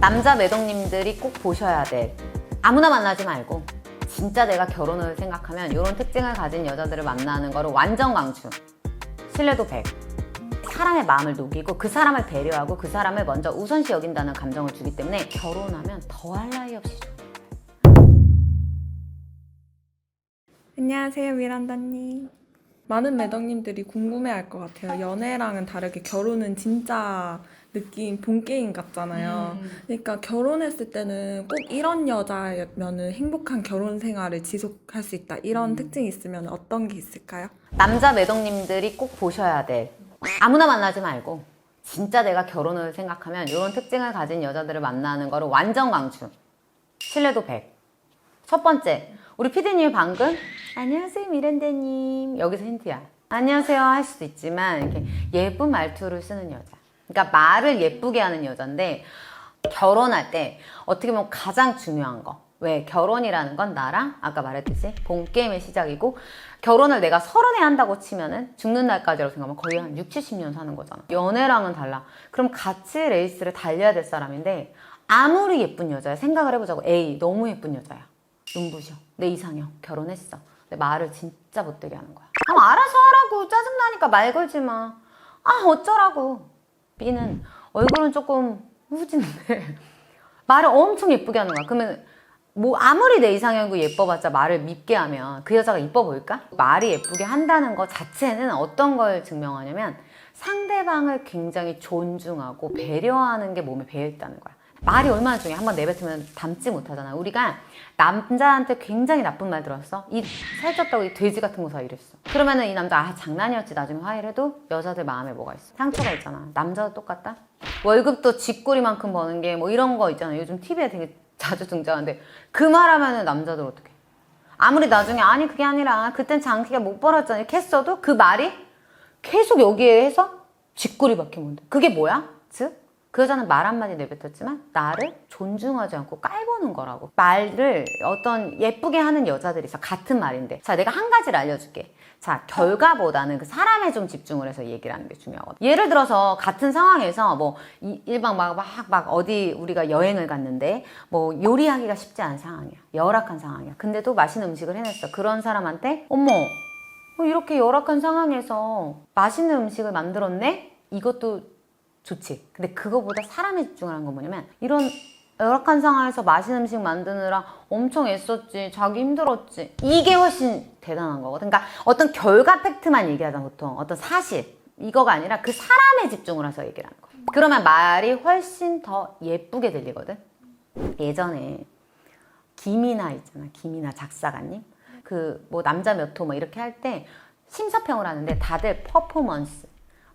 남자 매덕님들이 꼭 보셔야 돼. 아무나 만나지 말고 진짜 내가 결혼을 생각하면 이런 특징을 가진 여자들을 만나는 거를 완전 강추. 신뢰도 100. 사람의 마음을 녹이고 그 사람을 배려하고 그 사람을 먼저 우선시 여긴다는 감정을 주기 때문에 결혼하면 더할 나위 없이 좋아. 안녕하세요, 미란다님. 많은 매덕님들이 궁금해할 것 같아요. 연애랑은 다르게 결혼은 진짜 느낌 본 게임 같잖아요. 그러니까 결혼했을 때는 꼭 이런 여자면은 행복한 결혼 생활을 지속할 수 있다. 이런 특징이 있으면 어떤 게 있을까요? 남자 매덕님들이 꼭 보셔야 돼. 아무나 만나지 말고 진짜 내가 결혼을 생각하면 이런 특징을 가진 여자들을 만나는 거를 완전 강추. 신뢰도 100. 첫 번째, 우리 피디님이 방금 안녕하세요 미랜다님 여기서 힌트야. 안녕하세요 할 수도 있지만 이렇게 예쁜 말투를 쓰는 여자. 그러니까 말을 예쁘게 하는 여잔데 결혼할 때 어떻게 보면 가장 중요한 거. 왜? 결혼이라는 건 나랑 아까 말했듯이 본 게임의 시작이고 결혼을 내가 서른에 한다고 치면은 죽는 날까지라고 생각하면 거의 한 6, 70년 사는 거잖아. 연애랑은 달라. 그럼 같이 레이스를 달려야 될 사람인데 아무리 예쁜 여자야 생각을 해보자고. 에이 너무 예쁜 여자야. 눈부셔. 내 이상형. 결혼했어. 근데 말을 진짜 못되게 하는 거야. 아, 알아서 하라고. 짜증나니까 말 걸지 마. 아, 어쩌라고. B는 얼굴은 조금 후진데 말을 엄청 예쁘게 하는 거야. 그러면 뭐 아무리 내 이상형이고 예뻐봤자 말을 밉게 하면 그 여자가 이뻐 보일까? 말이 예쁘게 한다는 것 자체는 어떤 걸 증명하냐면 상대방을 굉장히 존중하고 배려하는 게 몸에 배어 있다는 거야. 말이 얼마나 중요해. 한번 내뱉으면 담지 못하잖아. 우리가 남자한테 굉장히 나쁜 말 들었어. 이 살쪘다고 이 돼지 같은 거사 이랬어. 그러면은 이 남자 아 장난이었지 나중에 화해를 해도 여자들 마음에 뭐가 있어? 상처가 있잖아. 남자도 똑같다. 월급도 쥐꼬리만큼 버는 게 뭐 이런 거 있잖아. 요즘 TV에 되게 자주 등장하는데 그 말하면은 남자들 어떻게? 아무리 나중에 아니 그게 아니라 그땐 장기가 못 벌었잖아 이렇게 했어도 그 말이 계속 여기에 해서 쥐꼬리 박히면 돼. 그게 뭐야? 즉, 그 여자는 말 한마디 내뱉었지만 나를 존중하지 않고 깔보는 거라고. 말을 어떤 예쁘게 하는 여자들이 있어. 같은 말인데. 자, 내가 한 가지를 알려줄게. 자, 결과보다는 그 사람에 좀 집중을 해서 얘기를 하는 게 중요하거든. 예를 들어서 같은 상황에서 뭐 이- 일방 막, 막, 막 어디 우리가 여행을 갔는데 뭐 요리하기가 쉽지 않은 상황이야. 열악한 상황이야. 근데도 맛있는 음식을 해냈어. 그런 사람한테 어머, 어, 이렇게 열악한 상황에서 맛있는 음식을 만들었네? 이것도 좋지. 근데 그거보다 사람에 집중하는 건 뭐냐면 이런 열악한 상황에서 맛있는 음식 만드느라 엄청 애썼지. 자기 힘들었지. 이게 훨씬 대단한 거거든. 그러니까 어떤 결과 팩트만 얘기하잖아, 보통. 어떤 사실. 이거가 아니라 그 사람에 집중을 해서 얘기를 하는 거야. 그러면 말이 훨씬 더 예쁘게 들리거든. 예전에 김이나 있잖아. 김이나 작사가님. 그 뭐 남자 몇 호 뭐 이렇게 할 때 심사평을 하는데 다들 퍼포먼스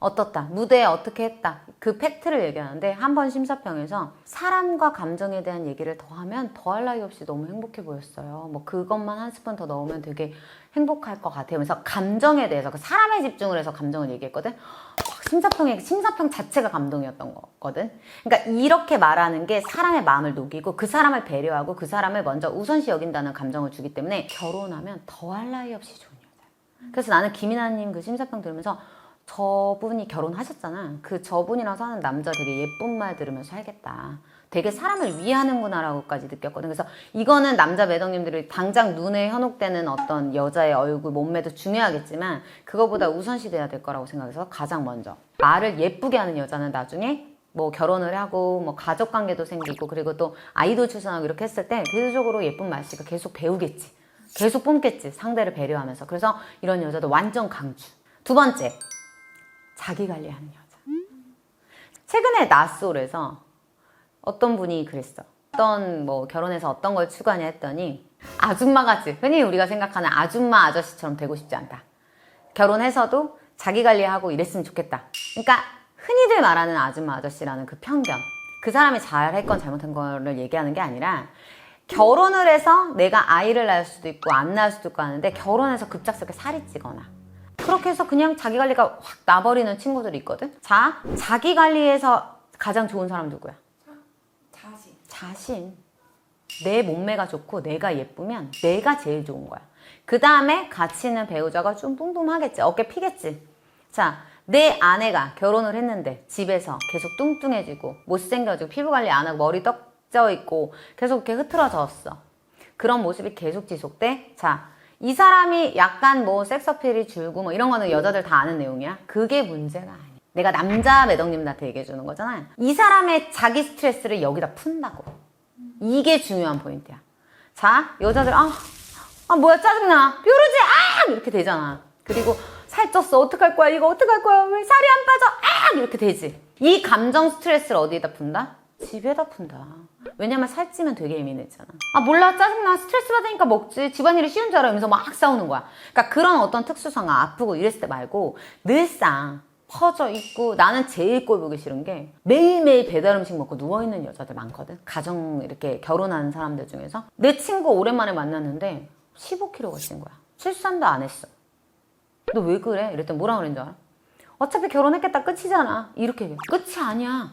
어떻다 무대에 어떻게 했다 그 팩트를 얘기하는데 한 번 심사평에서 사람과 감정에 대한 얘기를 더 하면 더할 나위 없이 너무 행복해 보였어요 뭐 그것만 한 스푼 더 넣으면 되게 행복할 것 같아요 그래서 감정에 대해서 그 사람에 집중을 해서 감정을 얘기했거든 막 심사평의 심사평 자체가 감동이었던 거거든. 그러니까 이렇게 말하는 게 사람의 마음을 녹이고 그 사람을 배려하고 그 사람을 먼저 우선시 여긴다는 감정을 주기 때문에 결혼하면 더할 나위 없이 좋은 여자야. 그래서 나는 김이나님 그 심사평 들으면서 저분이 결혼하셨잖아. 그 저분이랑 하는 남자 되게 예쁜 말 들으면서 살겠다. 되게 사람을 위하는구나라고까지 느꼈거든. 그래서 이거는 남자 매덕님들이 당장 눈에 현혹되는 어떤 여자의 얼굴, 몸매도 중요하겠지만 그거보다 우선시 돼야 될 거라고 생각해서 가장 먼저 말을 예쁘게 하는 여자는 나중에 뭐 결혼을 하고 뭐 가족 관계도 생기고 그리고 또 아이도 출산하고 이렇게 했을 때 대대적으로 예쁜 말씨가 계속 배우겠지. 계속 뿜겠지. 상대를 배려하면서. 그래서 이런 여자도 완전 강추. 두 번째. 자기 관리하는 여자. 최근에 나솔에서 어떤 분이 그랬어. 어떤 뭐 결혼해서 어떤 걸 추구하냐 했더니 아줌마 같이 흔히 우리가 생각하는 아줌마 아저씨처럼 되고 싶지 않다. 결혼해서도 자기 관리하고 이랬으면 좋겠다. 그러니까 흔히들 말하는 아줌마 아저씨라는 그 편견. 그 사람이 잘했건 잘못한 거를 얘기하는 게 아니라 결혼을 해서 내가 아이를 낳을 수도 있고 안 낳을 수도 있고 하는데 결혼해서 급작스럽게 살이 찌거나 그렇게 해서 그냥 자기 관리가 확 나버리는 친구들이 있거든. 자, 자기 관리에서 가장 좋은 사람 누구야? 자신. 자신. 내 몸매가 좋고 내가 예쁘면 내가 제일 좋은 거야. 그 다음에 같이 있는 배우자가 좀 뿜뿜하겠지. 어깨 피겠지. 자, 내 아내가 결혼을 했는데 집에서 계속 뚱뚱해지고 못생겨지고 피부 관리 안 하고 머리 떡져 있고 계속 이렇게 흐트러졌어. 그런 모습이 계속 지속돼. 자, 이 사람이 약간 뭐 섹스어필이 줄고 뭐 이런 거는 여자들 다 아는 내용이야. 그게 문제가 아니야. 내가 남자 매덕님한테 얘기해 주는 거잖아. 이 사람의 자기 스트레스를 여기다 푼다고. 이게 중요한 포인트야. 자, 여자들 아, 아 뭐야 짜증나. 뾰루지 아 이렇게 되잖아. 그리고 살쪘어 어떡할 거야 이거 어떡할 거야 왜 살이 안 빠져 아 이렇게 되지. 이 감정 스트레스를 어디에다 푼다? 집에다 푼다. 왜냐면 살찌면 되게 예민해지잖아. 아 몰라 짜증나 스트레스 받으니까 먹지 집안일이 쉬운 줄 알아 이러면서 막 싸우는 거야. 그러니까 그런 어떤 특수상황 아프고 이랬을 때 말고 늘상 퍼져 있고 나는 제일 꼴 보기 싫은 게 매일매일 배달 음식 먹고 누워있는 여자들 많거든. 가정 이렇게 결혼하는 사람들 중에서 내 친구 오랜만에 만났는데 15kg가 찐 거야. 출산도 안 했어. 너 왜 그래? 이랬더니 뭐라 그랬는 줄 알아? 어차피 결혼했겠다 끝이잖아. 이렇게 얘기해. 끝이 아니야.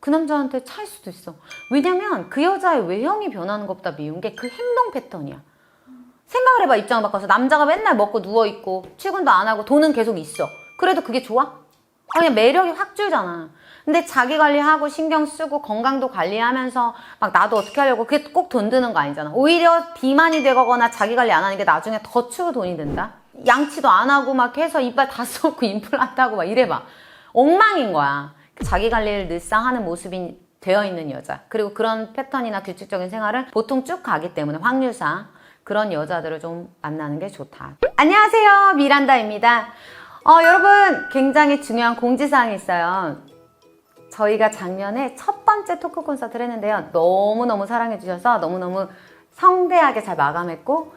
그 남자한테 차일 수도 있어. 왜냐면 그 여자의 외형이 변하는 것보다 미운 게 그 행동 패턴이야. 생각을 해봐 입장을 바꿔서 남자가 맨날 먹고 누워있고 출근도 안 하고 돈은 계속 있어. 그래도 그게 좋아? 그냥 매력이 확 줄잖아. 근데 자기 관리하고 신경 쓰고 건강도 관리하면서 막 나도 어떻게 하려고 그게 꼭 돈 드는 거 아니잖아. 오히려 비만이 되거나 자기 관리 안 하는 게 나중에 더 추후 돈이 든다. 양치도 안 하고 막 해서 이빨 다 썩고 임플란트 하고 막 이래봐. 엉망인 거야. 자기 관리를 늘상 하는 모습이 되어 있는 여자. 그리고 그런 패턴이나 규칙적인 생활을 보통 쭉 가기 때문에 확률상 그런 여자들을 좀 만나는 게 좋다. 안녕하세요. 미란다입니다. 어, 여러분, 굉장히 중요한 공지사항이 있어요. 저희가 작년에 첫 번째 토크 콘서트를 했는데요. 너무너무 사랑해주셔서 너무너무 성대하게 잘 마감했고,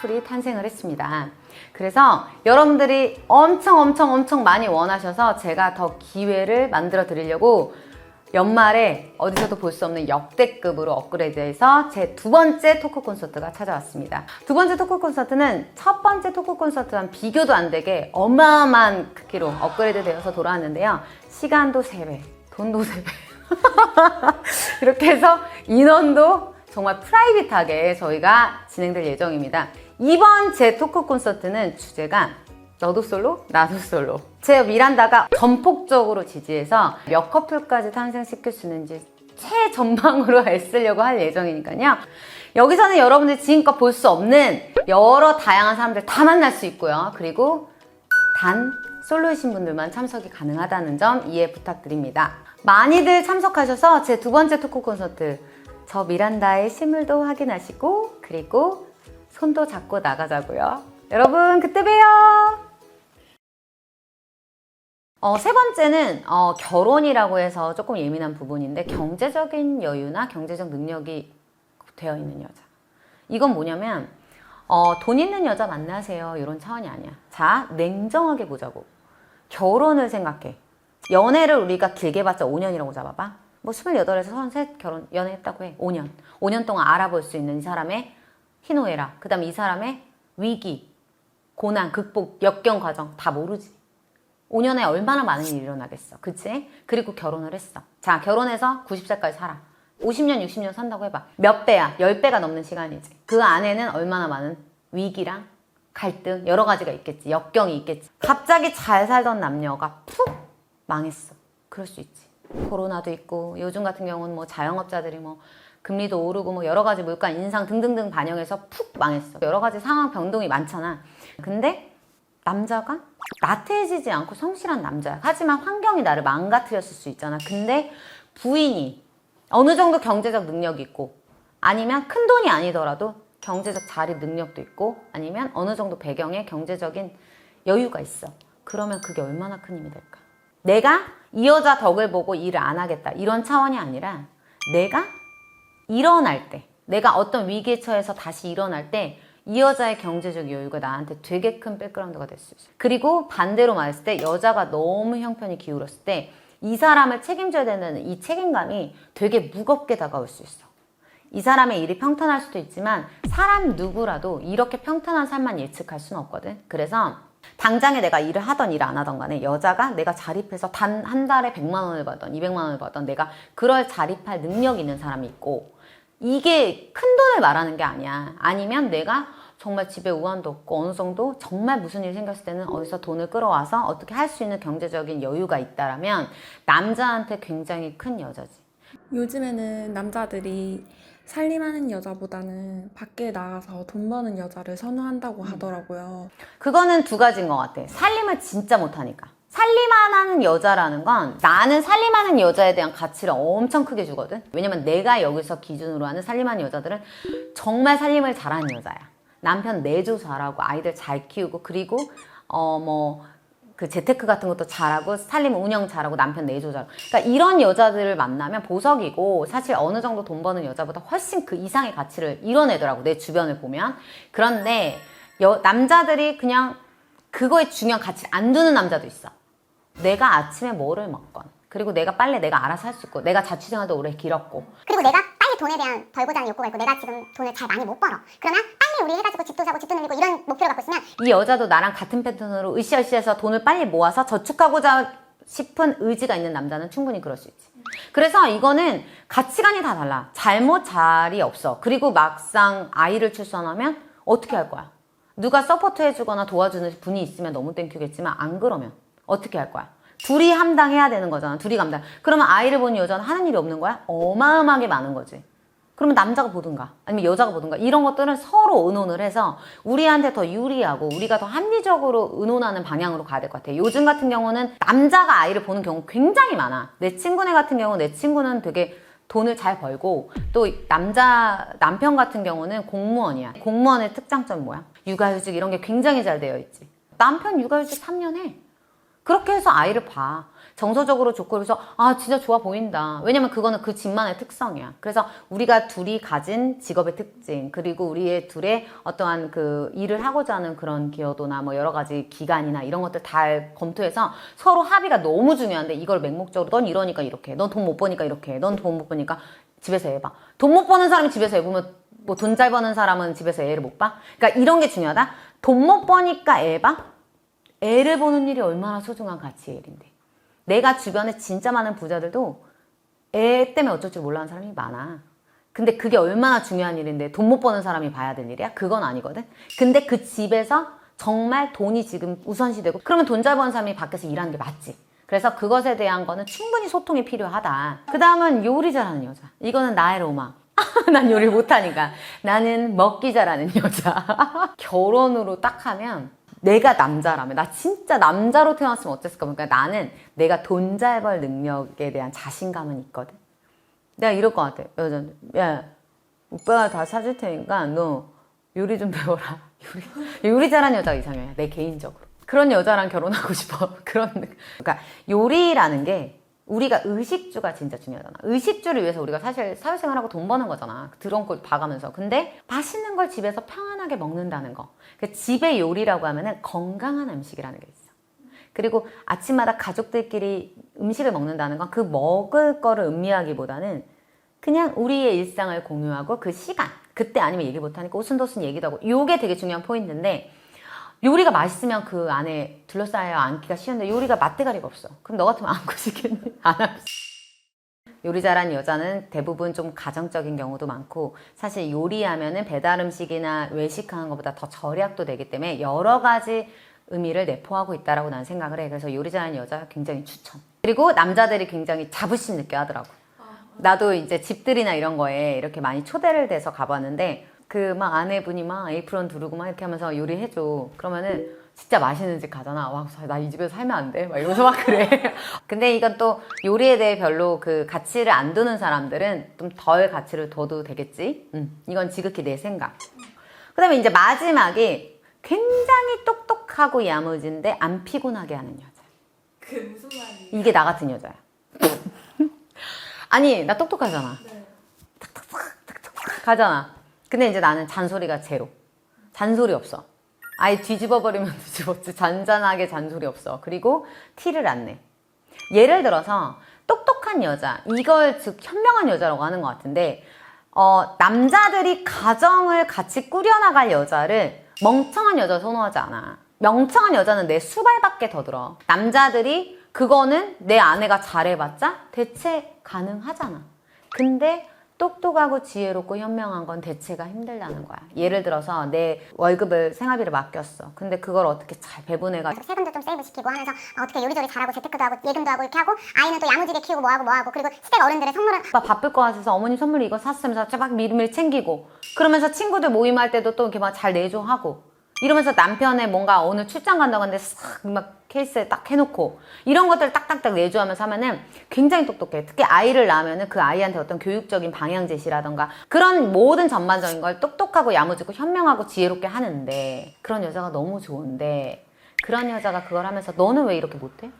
커플이 탄생을 했습니다. 그래서 여러분들이 엄청 엄청 엄청 많이 원하셔서 제가 더 기회를 만들어 드리려고 연말에 어디서도 볼 수 없는 역대급으로 업그레이드해서 제 두 번째 토크 콘서트가 찾아왔습니다. 두 번째 토크 콘서트는 첫 번째 토크 콘서트랑 비교도 안 되게 어마어마한 크기로 업그레이드 되어서 돌아왔는데요. 시간도 3배, 돈도 3배. 이렇게 해서 인원도 정말 프라이빗하게 저희가 진행될 예정입니다. 이번 제 토크 콘서트는 주제가 너도 솔로? 나도 솔로. 제 미란다가 전폭적으로 지지해서 몇 커플까지 탄생시킬 수 있는지 최전방으로 애쓰려고 할 예정이니까요. 여기서는 여러분들 지금껏 볼 수 없는 여러 다양한 사람들 다 만날 수 있고요. 그리고 단 솔로이신 분들만 참석이 가능하다는 점 이해 부탁드립니다. 많이들 참석하셔서 제 두 번째 토크 콘서트 저 미란다의 실물도 확인하시고 그리고 손도 잡고 나가자고요. 여러분 그때 봬요. 어, 세 번째는 어, 결혼이라고 해서 조금 예민한 부분인데 경제적인 여유나 경제적 능력이 되어 있는 여자. 이건 뭐냐면 어, 돈 있는 여자 만나세요 이런 차원이 아니야. 자 냉정하게 보자고. 결혼을 생각해. 연애를 우리가 길게 봤자 5년이라고 잡아봐. 뭐 28에서 33 결혼 연애했다고 해. 5년. 5년 동안 알아볼 수 있는 이 사람의 희노애락. 그 다음에 이 사람의 위기, 고난, 극복, 역경 과정 다 모르지. 5년에 얼마나 많은 일이 일어나겠어. 그치? 그리고 결혼을 했어. 자, 결혼해서 90살까지 살아. 50년, 60년 산다고 해봐. 몇 배야? 10배가 넘는 시간이지. 그 안에는 얼마나 많은 위기랑 갈등, 여러 가지가 있겠지. 역경이 있겠지. 갑자기 잘 살던 남녀가 푹 망했어. 그럴 수 있지. 코로나도 있고, 요즘 같은 경우는 뭐 자영업자들이 뭐 금리도 오르고 뭐 여러 가지 물가 인상 등등등 반영해서 푹 망했어. 여러 가지 상황 변동이 많잖아. 근데 남자가 나태해지지 않고 성실한 남자야. 하지만 환경이 나를 망가뜨렸을 수 있잖아. 근데 부인이 어느 정도 경제적 능력이 있고 아니면 큰 돈이 아니더라도 경제적 자리 능력도 있고 아니면 어느 정도 배경에 경제적인 여유가 있어. 그러면 그게 얼마나 큰 힘이 될까? 내가 이 여자 덕을 보고 일을 안 하겠다. 이런 차원이 아니라 내가 일어날 때, 내가 어떤 위기에 처해서 다시 일어날 때 이 여자의 경제적 여유가 나한테 되게 큰 백그라운드가 될 수 있어요. 그리고 반대로 말했을 때 여자가 너무 형편이 기울었을 때 이 사람을 책임져야 되는 이 책임감이 되게 무겁게 다가올 수 있어. 이 사람의 일이 평탄할 수도 있지만 사람 누구라도 이렇게 평탄한 삶만 예측할 수는 없거든. 그래서 당장에 내가 일을 하던 일 안 하던 간에 여자가 내가 자립해서 단 한 달에 100만 원을 받던 200만 원을 받던 내가 그럴 자립할 능력 있는 사람이 있고 이게 큰 돈을 말하는 게 아니야. 아니면 내가 정말 집에 우환도 없고 어느 정도 정말 무슨 일이 생겼을 때는 어디서 돈을 끌어와서 어떻게 할 수 있는 경제적인 여유가 있다라면 남자한테 굉장히 큰 여자지. 요즘에는 남자들이 살림하는 여자보다는 밖에 나가서 돈 버는 여자를 선호한다고 하더라고요. 그거는 두 가지인 것 같아. 살림을 진짜 못하니까. 살림하는 여자라는 건 나는 살림하는 여자에 대한 가치를 엄청 크게 주거든. 왜냐면 내가 여기서 기준으로 하는 살림하는 여자들은 정말 살림을 잘하는 여자야. 남편 내조 잘하고 아이들 잘 키우고 그리고 어 뭐 그 재테크 같은 것도 잘하고 살림 운영 잘하고 남편 내조 잘하고. 그러니까 이런 여자들을 만나면 보석이고 사실 어느 정도 돈 버는 여자보다 훨씬 그 이상의 가치를 이뤄내더라고 내 주변을 보면. 그런데 여, 남자들이 그냥 그거에 중요한 가치 안 두는 남자도 있어. 내가 아침에 뭐를 먹건 그리고 내가 빨래 내가 알아서 할 수 있고 내가 자취생활도 오래 길었고. 그리고 내가 돈에 대한 벌고자는 욕구가 있고 내가 지금 돈을 잘 많이 못 벌어. 그러면 빨리 우리 해가지고 집도 사고 집도 늘리고 이런 목표를 갖고 있으면 이 여자도 나랑 같은 패턴으로 으쌰으쌰해서 돈을 빨리 모아서 저축하고자 싶은 의지가 있는 남자는 충분히 그럴 수 있지. 그래서 이거는 가치관이 다 달라. 잘못 잘이 없어. 그리고 막상 아이를 출산하면 어떻게 할 거야? 누가 서포트 해주거나 도와주는 분이 있으면 너무 땡큐겠지만 안 그러면 어떻게 할 거야? 둘이 함당해야 되는 거잖아. 둘이 감당. 그러면 아이를 보는 여자는 하는 일이 없는 거야? 어마어마하게 많은 거지. 그러면 남자가 보든가 아니면 여자가 보든가 이런 것들은 서로 의논을 해서 우리한테 더 유리하고 우리가 더 합리적으로 의논하는 방향으로 가야 될 것 같아요. 요즘 같은 경우는 남자가 아이를 보는 경우 굉장히 많아. 내 친구네 같은 경우 내 친구는 되게 돈을 잘 벌고 또 남자 남편 같은 경우는 공무원이야. 공무원의 특장점이 뭐야? 육아휴직 이런 게 굉장히 잘 되어 있지. 남편 육아휴직 3년 해. 그렇게 해서 아이를 봐. 정서적으로 좋고 그래서 아 진짜 좋아 보인다. 왜냐면 그거는 그 집만의 특성이야. 그래서 우리가 둘이 가진 직업의 특징 그리고 우리의 둘의 어떠한 그 일을 하고자 하는 그런 기여도나 뭐 여러 가지 기간이나 이런 것들 다 검토해서 서로 합의가 너무 중요한데 이걸 맹목적으로 넌 이러니까 이렇게 넌 돈 못 버니까 이렇게 넌 돈 못 버니까 집에서 애 봐. 돈 못 버는 사람이 집에서 애 보면 뭐 돈 잘 버는 사람은 집에서 애를 못 봐? 그러니까 이런 게 중요하다. 돈 못 버니까 애 봐? 애를 보는 일이 얼마나 소중한 가치의 일인데. 내가 주변에 진짜 많은 부자들도 애 때문에 어쩔 줄 몰라하는 사람이 많아. 근데 그게 얼마나 중요한 일인데 돈 못 버는 사람이 봐야 될 일이야? 그건 아니거든. 근데 그 집에서 정말 돈이 지금 우선시되고 그러면 돈 잘 버는 사람이 밖에서 일하는 게 맞지. 그래서 그것에 대한 거는 충분히 소통이 필요하다. 그 다음은 요리 잘하는 여자. 이거는 나의 로망. 난 요리 못하니까. 나는 먹기 잘하는 여자. 결혼으로 딱 하면 내가 남자라면 나 진짜 남자로 태어났으면 어땠을까? 그러니까 나는 내가 돈 잘 벌 능력에 대한 자신감은 있거든. 내가 이럴 것 같아. 여자한테. 야, 오빠가 다 사줄 테니까 너 요리 좀 배워라. 요리, 요리 잘하는 여자가 이상해. 내 개인적으로. 그런 여자랑 결혼하고 싶어. 그런, 느- 그러니까 요리라는 게 우리가 의식주가 진짜 중요하잖아. 의식주를 위해서 우리가 사실 사회생활하고 돈 버는 거잖아. 들어온 걸 봐가면서. 근데 맛있는 걸 집에서 평안하게 먹는다는 거. 그 집의 요리라고 하면은 건강한 음식이라는 게 있어. 그리고 아침마다 가족들끼리 음식을 먹는다는 건 그 먹을 거를 음미하기보다는 그냥 우리의 일상을 공유하고 그 시간 그때 아니면 얘기 못하니까 오순도순 얘기도 하고 요게 되게 중요한 포인트인데 요리가 맛있으면 그 안에 둘러싸여 앉기가 쉬운데 요리가 맛대가리가 없어 그럼 너 같으면 안고 싶겠니? 안 하고 요리 잘하는 여자는 대부분 좀 가정적인 경우도 많고 사실 요리하면은 배달 음식이나 외식하는 것보다 더 절약도 되기 때문에 여러 가지 의미를 내포하고 있다라고 난 생각을 해. 그래서 요리 잘하는 여자 굉장히 추천. 그리고 남자들이 굉장히 자부심 느껴 하더라고. 나도 이제 집들이나 이런 거에 이렇게 많이 초대를 돼서 가봤는데 그 막 아내분이 막 에이프런 두르고 막 이렇게 하면서 요리해줘. 그러면은 진짜 맛있는 집 가잖아. 와, 나 이 집에서 살면 안 돼? 막 이러면서 막 그래. 근데 이건 또 요리에 대해 별로 그 가치를 안 두는 사람들은 좀 덜 가치를 둬도 되겠지? 음, 이건 지극히 내 생각. 그 다음에 이제 마지막에 굉장히 똑똑하고 야무진데 안 피곤하게 하는 여자. 그 무슨 말이에요? 이게 나 같은 여자야. 아니, 나 똑똑하잖아. 탁탁탁 탁탁 가잖아. 근데 이제 나는 잔소리가 제로. 잔소리 없어. 아예 뒤집어 버리면 뒤집었지. 잔잔하게 잔소리 없어. 그리고 티를 안 내. 예를 들어서 똑똑한 여자, 이걸 즉 현명한 여자라고 하는 것 같은데 어, 남자들이 가정을 같이 꾸려나갈 여자를 멍청한 여자 선호하지 않아. 명청한 여자는 내 수발밖에 더 들어. 남자들이 그거는 내 아내가 잘해봤자 대체 가능하잖아. 근데 똑똑하고 지혜롭고 현명한 건 대체가 힘들다는 거야. 예를 들어서 내 월급을 생활비를 맡겼어. 근데 그걸 어떻게 잘 배분해가 세금도 좀 세이브 시키고 하면서 아, 어떻게 요리조리 잘하고 재테크도 하고 예금도 하고 이렇게 하고 아이는 또 야무지게 키우고 뭐하고 뭐하고 그리고 시댁 어른들의 선물을 오빠 바쁠 것 같아서 어머님 선물 이거 샀으면서 막 미리미리 챙기고 그러면서 친구들 모임할 때도 또 이렇게 막 잘 내줘 하고 이러면서 남편의 뭔가 오늘 출장 간다고 하는데 싹 막 케이스에 딱 해놓고 이런 것들 딱딱딱 내줘 하면서 하면은 굉장히 똑똑해 특히 아이를 낳으면은 그 아이한테 어떤 교육적인 방향 제시라던가 그런 모든 전반적인 걸 똑똑하고 야무지고 현명하고 지혜롭게 하는데 그런 여자가 너무 좋은데 그런 여자가 그걸 하면서 너는 왜 이렇게 못해?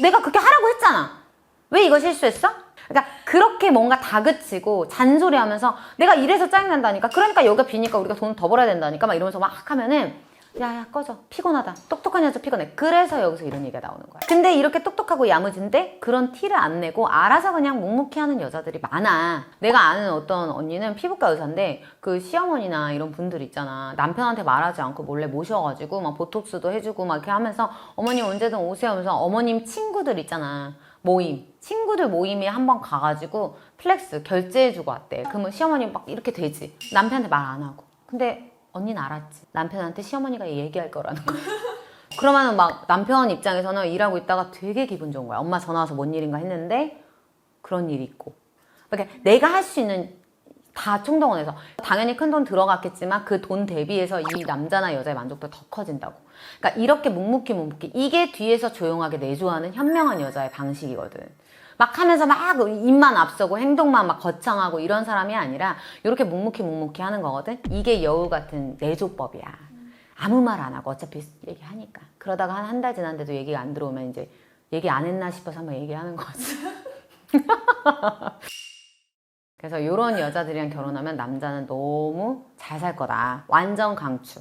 내가 그렇게 하라고 했잖아. 왜 이거 실수했어? 그러니까 그렇게 뭔가 다그치고 잔소리하면서 내가 이래서 짜증난다니까. 그러니까 여기가 비니까 우리가 돈 더 벌어야 된다니까. 막 이러면서 막 하면은 야야 꺼져. 피곤하다. 똑똑한 여자 피곤해. 그래서 여기서 이런 얘기가 나오는 거야. 근데 이렇게 똑똑하고 야무진데 그런 티를 안 내고 알아서 그냥 묵묵히 하는 여자들이 많아. 내가 아는 어떤 언니는 피부과 의사인데 그 시어머니나 이런 분들 있잖아. 남편한테 말하지 않고 몰래 모셔가지고 막 보톡스도 해주고 막 이렇게 하면서 어머님 언제든 오세요 하면서 어머님 친구들 있잖아. 모임 친구들 모임에 한번 가가지고 플렉스 결제해주고 왔대. 그러면 시어머니 막 이렇게 되지. 남편한테 말 안 하고. 근데 언니는 알았지. 남편한테 시어머니가 얘기할 거라는 거. 그러면은 막 남편 입장에서는 일하고 있다가 되게 기분 좋은 거야. 엄마 전화 와서 뭔 일인가 했는데 그런 일이 있고. 그러니까 내가 할 수 있는 다 총동원해서. 당연히 큰 돈 들어갔겠지만 그 돈 대비해서 이 남자나 여자의 만족도가 더 커진다고. 그러니까 이렇게 묵묵히 묵묵히 이게 뒤에서 조용하게 내조하는 현명한 여자의 방식이거든 막 하면서 막 입만 앞서고 행동만 막 거창하고 이런 사람이 아니라 이렇게 묵묵히 묵묵히 하는 거거든 이게 여우 같은 내조법이야 아무 말 안 하고 어차피 얘기하니까 그러다가 한 한 달 지났는데도 얘기가 안 들어오면 이제 얘기 안 했나 싶어서 한번 얘기하는 거지 그래서 이런 여자들이랑 결혼하면 남자는 너무 잘 살 거다. 완전 강추.